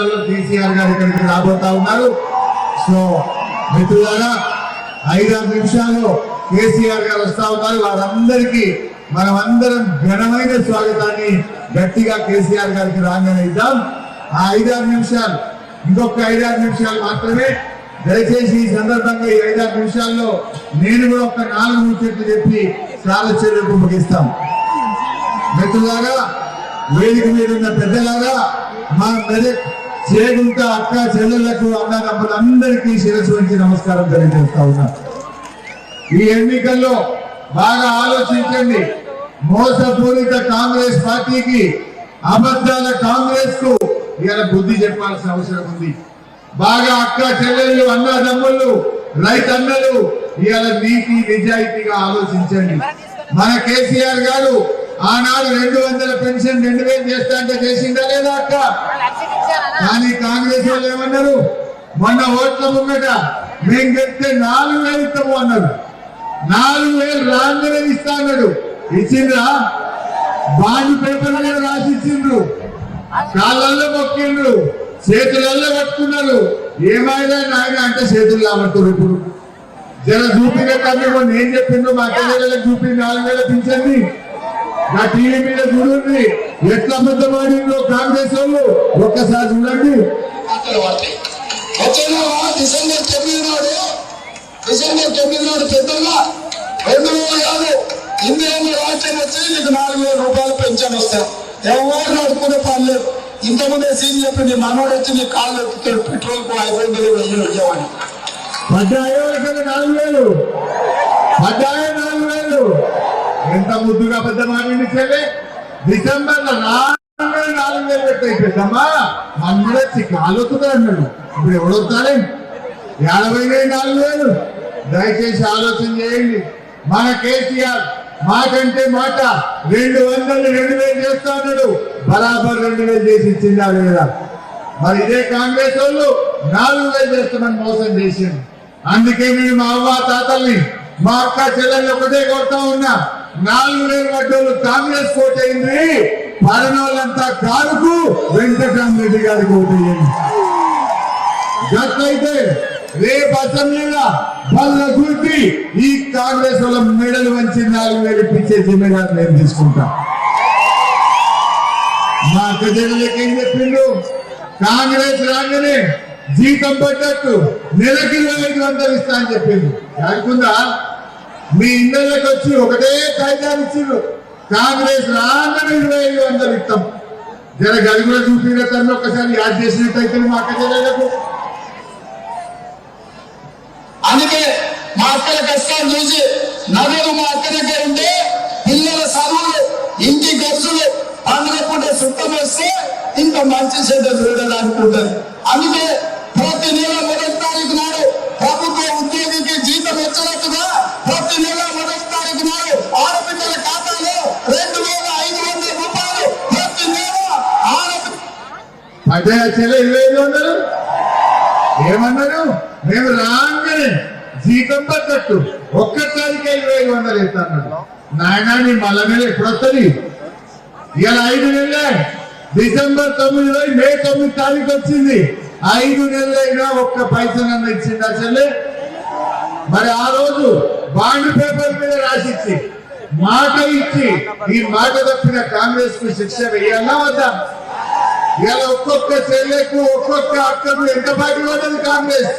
నిమిషాల్లో కేసీఆర్ గారు ఇక్కడికి రాబోతా ఉన్నారు. సో మిత్రులారా ఐదారు నిమిషాలు కేసీఆర్ గారు వస్తా ఉన్నారు. వారందరికీ మనం అందరం ఘనమైన స్వాగతాన్ని గట్టిగా కేసీఆర్ గారికి రాగానే ఇద్దాం. ఆ ఐదారు నిమిషాలు ఇంకొక ఐదారు నిమిషాలు మాత్రమే. దయచేసి ఈ సందర్భంగా ఈ ఐదారు నిమిషాల్లో నేను కూడా ఒక నాలుగు ముచ్చట్లు చెప్పి కాలచర్యకు ముగిస్తాం. మిత్రులారా వేదిక మీద ఉన్న పెద్దలారా మా మెదక్ చేగుంట అక్క చెల్లెళ్ళకు అన్నదమ్ములందరికీ శిరస్సు వంచి నమస్కారం తెలియజేస్తా ఉన్నా. ఈ ఎన్నికల్లో బాగా ఆలోచించండి. మోసపూరిత కాంగ్రెస్ పార్టీకి అబద్ధాల కాంగ్రెస్కు ఇలా బుద్ధి చెప్పాల్సిన అవసరం ఉంది. బాగా అక్క చెల్లెళ్ళు అన్నదమ్ముళ్ళు రైతన్నలు ఇవాళ నీతి నిజాయితీగా ఆలోచించండి. మన కేసీఆర్ గారు ఆనాడు రెండు వందల పెన్షన్ రెండు వేలు చేస్తా అంటే చేసిందా లేదా అక్క? కానీ కాంగ్రెస్ వాళ్ళు ఏమన్నారు? మొన్న ఓట్ల ముంగట మేము గెలిస్తే నాలుగు వేలు ఇస్తాము అన్నారు నాలుగు వేలు రాగానే ఇస్తా అన్నాడు. ఇచ్చిండ్రా? బాండ్ పేపర్ మీద రాసి ఇచ్చిండ్రు. కాళ్ళల్లో మొక్కిండ్రు. చేతులలో పట్టుకున్నారు ఏమైనా నాయన అంటే చేతులు లాబట్టున్నారు ఇప్పుడు. జర చూపిన కన్నా నేను చెప్పిండ్రు? మా అక్కలకు చూపి నాలుగు వేల పింఛండి నా టీవీ మీద చూడండి. ఎట్లా అబద్ధమాడిందో కాంగ్రెస్ వాళ్ళు ఒక్కసారి చూడండి. వచ్చే డిసెంబర్ తొమ్మిది నాడు డిసెంబర్ తొమ్మిది నాడు పెద్దగా రెండు వేల యాభై ఇందిరమ్మ రాజ్యం వచ్చి నీకు నాలుగు వేల రూపాయలు పెన్షన్ వస్తాయి. ఎవరు నడుపుకునే పని లేదు. ఇంతకుముందే సీన్ చెప్పింది మనోడు వచ్చి నీ కాళ్ళు పెట్రోల్కు ఐదు వందలు వెయ్యి వచ్చేవాడిని పడ్డాయో నాలుగు వేలు. పడ్డాయో ఎంత ముద్దుగా పెద్ద మాట్లాడి చెల్లె డిసెంబర్లో నాలుగు వేలు నాలుగు వేలు పెట్టాయి పెద్దమ్మా అందరూ కాలుతున్నా అన్నాడు ఇప్పుడు ఎవడొస్తాడే యాభై నాలుగు వేలు? దయచేసి ఆలోచన చేయండి. మన కేసీఆర్ మాకంటే మాట రెండు వందలు రెండు వేలు చేస్తా అన్నాడు. బరాబర్ రెండు వేలు చేసి ఇచ్చిందా లేదా మరి ఇదే కాంగ్రెస్ వాళ్ళు నాలుగు వేలు చేస్తామని మోసం చేసింది అందుకే నేను మా అవ్వ తాతల్ని మా అక్క చెల్లెల్ని ఒకటే కొడతా ఉన్నా. నాలుగు వేలు పడ్డోళ్ళు కాంగ్రెస్ కోటైంది. పడనోళ్ళంతా కారుకు వెంకటరామరెడ్డి గారికి ఓటేయండి గట్లయితే రేపు అసెంబ్లీలో బల్ల గుర్తి ఈ కాంగ్రెస్ వాళ్ళ మెడలు వంచి నాలుగు వేలు ఇప్పించే జిమ్మేదారు నేను తీసుకుంటా. మా అక్క చెల్లెలకి ఏం చెప్పిండు కాంగ్రెస్ రాగానే జీతం పడ్డట్టు నెలకి ఇరవై ఐదు వందలు ఇస్తా అని చెప్పిండు. అనుకుందా మీ ఇళ్ళకి వచ్చి ఒకటే కాగితాలు ఇచ్చిండ్రు. కాంగ్రెస్ రాగానే ఇరవై ఐదు వందలు ఇస్తాం. జర గడుగులో చూపిన తను ఒకసారి యాడ్ చేసినట్టయితే మా అక్క చెల్లెలకు అందుకే మా అక్కల కష్టాలు చూసి నగలు మా అక్క దగ్గర ఉంటే పిల్లల చదువులు ఇంటి ఖర్చులు పండుగ పూట సుట్టం వస్తే ఇంకా మంచి చెడ్డ చూడడానికి ఉంటుంది. అందుకే అదే చెల్లె ఇరవై ఐదు వందలు ఏమన్నారు? మేము రాగానే జీతం పడ్డట్టు ఒక్కసారికే ఇరవై ఐదు వందలు ఇస్తాను నాయన నీ మళ్ళా నెల ఐదు నెలలే. డిసెంబర్ తొమ్మిది మే తొమ్మిది తారీఖు వచ్చింది. ఐదు నెలలైనా ఒక్క పైసలన్న ఇచ్చింది చెల్లె? మరి ఆ రోజు బాండ్ పేపర్ మీద రాసిచ్చి మాట ఇచ్చి ఈ మాట తప్పిన కాంగ్రెస్కు శిక్ష వేయాలా వద్దా? ఇలా ఒక్కొక్క చెల్లెకు ఒక్కొక్క అక్కకు ఎంత పాటి పడ్డది కాంగ్రెస్?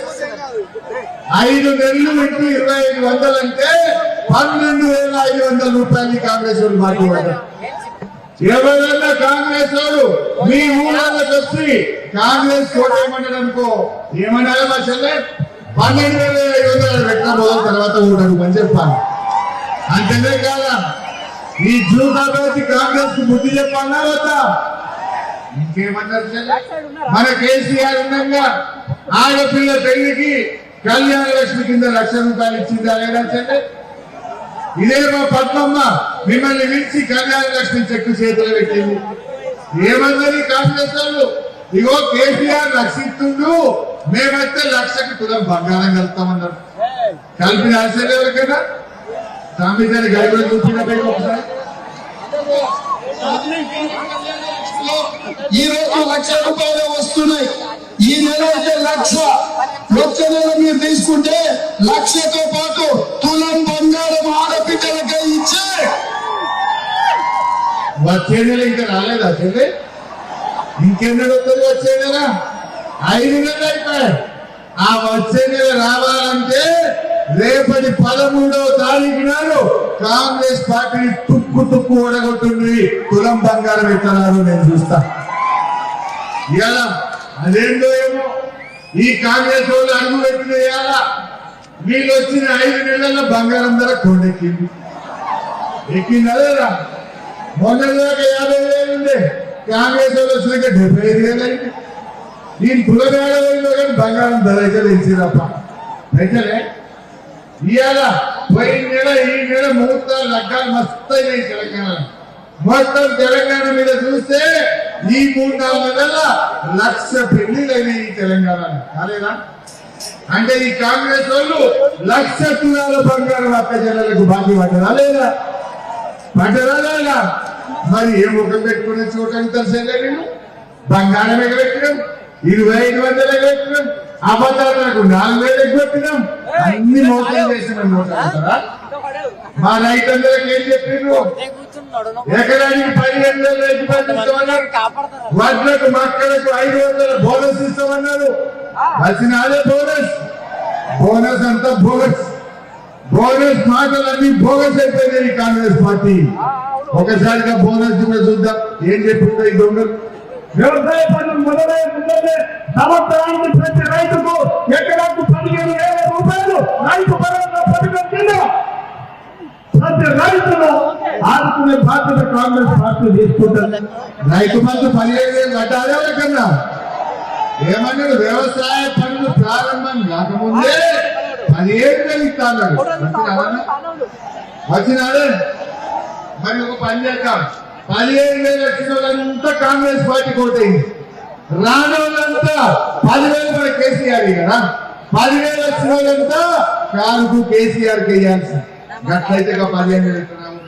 ఐదు నెలలు ఇంటూ ఇరవై ఐదు వందలు అంటే పన్నెండు వేల ఐదు వందల రూపాయలు కాంగ్రెస్ వాళ్ళు మాటి పడ్డారు ఎవరైనా కాంగ్రెస్ వాడు మీ ఊళ్ళకి వచ్చి కాంగ్రెస్ కోట అనుకో? ఏమన్నాడు మా చెల్లె? పన్నెండు వేల ఐదు వందలు పెట్టిన రోజుల తర్వాత ఊడను అని చెప్పాలి. అంతేనే కాదా? ఈ జూదాబాద్ కాంగ్రెస్కు బుద్ధి చెప్పాలా వద్దా? ఇంకేమన్నారు? మన కేసీఆర్ ఉండగా ఆడపిల్ల పెళ్ళికి కళ్యాణ లక్ష్మి కింద లక్ష రూపాయలు ఇచ్చిందా లేదా చెల్లె ఇదే మా పద్మమ్మ మిమ్మల్ని పిలిచి కళ్యాణ లక్ష్మి చెక్కు చేతులు పెట్టింది. ఏమన్నది కాంగ్రెస్ వాళ్ళు? ఇగో కేసీఆర్ రక్షిస్తుండు మేమైతే లక్షకి తులం బంగారం కలుపుతామన్నారు. కలిపిన ఆశ్చర్యం ఎవరికైనా? గడిపడ చూసినట్టు ఒకసారి. ఈ రోజు లక్ష రూపాయలు వస్తున్నాయి. ఈ నెల అయితే లక్ష. లక్ష నెల మీరు తీసుకుంటే లక్షతో పాటు తులం బంగారం ఆడపిల్లలకే ఇచ్చే. వచ్చే నెల ఇంకా రాలేదా చెల్లి? ఇంకెన్నడు వస్తుంది వచ్చే నెల? ఐదు నెలలు అయిపోయాయి. ఆ వచ్చే నెల రావాలంటే రేపటి పదమూడవ తారీఖు నాడు కాంగ్రెస్ పార్టీ తుక్కు తుక్కు ఓడగొట్టుంది. తులం బంగారం ఎత్తనారు నేను చూస్తా. ఇలా అదేంటో ఏమో? ఈ కాంగ్రెస్ వాళ్ళు అడుగు పెట్టిన ఇవాళ వీళ్ళు వచ్చిన ఐదు నెలల బంగారం ధర కొండెక్కింది ఎక్కిందా. మొన్న దాకా యాభై వేలు ఉండే. కాంగ్రెస్ వాళ్ళు వచ్చినాక డెబ్బై ఐదు వేలు అయింది. నేను కులగాడ వేలు కానీ బంగారం ధర అయితే పెంచిరప్ప పెంచలే ఇవాళ పోయిన నెల ఈ నెల ముహూర్తాలు లగ్గాలు మస్తు అయినాయి తెలంగాణ మొత్తం తెలంగాణ మీద చూస్తే ఈ మూడు నాలుగు నెలల లక్ష పెళ్ళిలు అయినాయి ఈ తెలంగాణ కాలేదా? అంటే ఈ కాంగ్రెస్ వాళ్ళు లక్ష తులాల బంగారం అక్క జనాలకు బాకీ పడ్డరా లేదా? పడ్డరా లేదా? మరి ఏ ముఖం పెట్టుకునే చూడటానికి తెలిసేలే నేను బంగారం ఎగబెట్టినాం ఇరవై ఐదు వందలు ఎగబెట్టినాం అబద్ధాలకు నాలుగు వేలు ఎగబెట్టినాం అన్ని మోసం చేసిన మా రైతులందరికి ఏం చెప్పిండ్రు ఎకరానికి పదిహేను వేలు వడ్లకు మక్కలకు ఐదు వందల బోనస్ ఇస్తామన్నారు. వచ్చిన అదే బోనస్ బోనస్ అంతా బోనస్ బోనస్ మాటలన్నీ బోనస్ అయిపోయినాయి ఈ కాంగ్రెస్ పార్టీ. ఒకసారిగా బోనస్ కూడా చూద్దాం. ఏం చెప్పిందో ఈ దొంగలు? వ్యవసాయ పనులు మొదలై ముందే సంవత్సరానికి ప్రతి రైతుకు ఎకరాకు పదిహేను వేల రూపాయలు రైతు పరంగా పథకం కింద ప్రతి రైతును ఆదుకునే బాధ్యత కాంగ్రెస్ పార్టీ తీసుకుంటారు రైతు బంధు పదిహేను వేలు కట్టాలే కన్నా ఏమన్నాడు? వ్యవసాయ పనులు ప్రారంభం కాకముందే పదిహేను వేలు ఇస్తాడు వచ్చినాడే? మరి ఒక పని చేద్దాం. పదిహేను వేలు వచ్చిన వాళ్ళంతా కాంగ్రెస్ పార్టీ కోటైంది రాని వాళ్ళంతా పదివేలు కూడా కేసీఆర్ కదా పదివేలు వచ్చిన వాళ్ళంతా కారుకు కేసీఆర్కి వేయాల్సి గట్లయితే పదిహేను వేలు